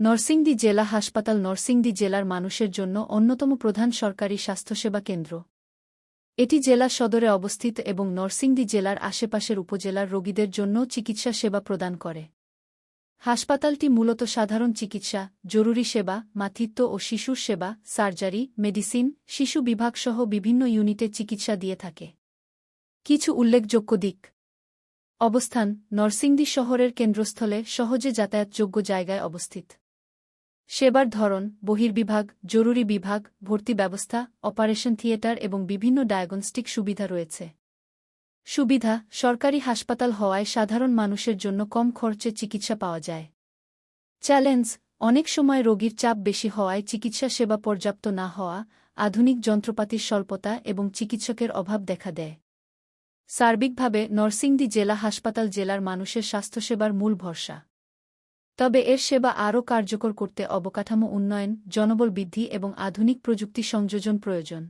নরসিংদী জেলা হাসপাতাল নরসিংদী জেলার মানুষের জন্য অন্যতম প্রধান সরকারি স্বাস্থ্যসেবা কেন্দ্র। এটি জেলা সদরে অবস্থিত এবং নরসিংদী জেলার আশেপাশের উপজেলার রোগীদের জন্য চিকিৎসা সেবা প্রদান করে। হাসপাতালটি মূলত সাধারণ চিকিৎসা, জরুরি সেবা, মাতৃত্ব ও শিশুর সেবা, সার্জারি, মেডিসিন, শিশু বিভাগসহ বিভিন্ন ইউনিটে চিকিৎসা দিয়ে থাকে। কিছু উল্লেখযোগ্য দিক। অবস্থান, নরসিংদী শহরের কেন্দ্রস্থলে সহজে যাতায়াতযোগ্য জায়গায় অবস্থিত। সেবার ধরন, বহির্বিভাগ, জরুরি বিভাগ, ভর্তি ব্যবস্থা, অপারেশন থিয়েটার এবং বিভিন্ন ডায়াগনস্টিক সুবিধা রয়েছে। সুবিধা, সরকারি হাসপাতাল হওয়ায় সাধারণ মানুষের জন্য কম খরচে চিকিৎসা পাওয়া যায়। চ্যালেঞ্জ, অনেক সময় রোগীর চাপ বেশি হওয়ায় চিকিৎসা সেবা পর্যাপ্ত না হওয়া, আধুনিক যন্ত্রপাতির স্বল্পতা এবং চিকিৎসকের অভাব দেখা দেয়। সার্বিকভাবে নরসিংদী জেলা হাসপাতাল জেলার মানুষের স্বাস্থ্যসেবার মূল ভরসা। তবে এর সেবা আরও কার্যকর করতে অবকাঠামো উন্নয়ন, জনবল বৃদ্ধি এবং আধুনিক প্রযুক্তি সংযোজন প্রয়োজন।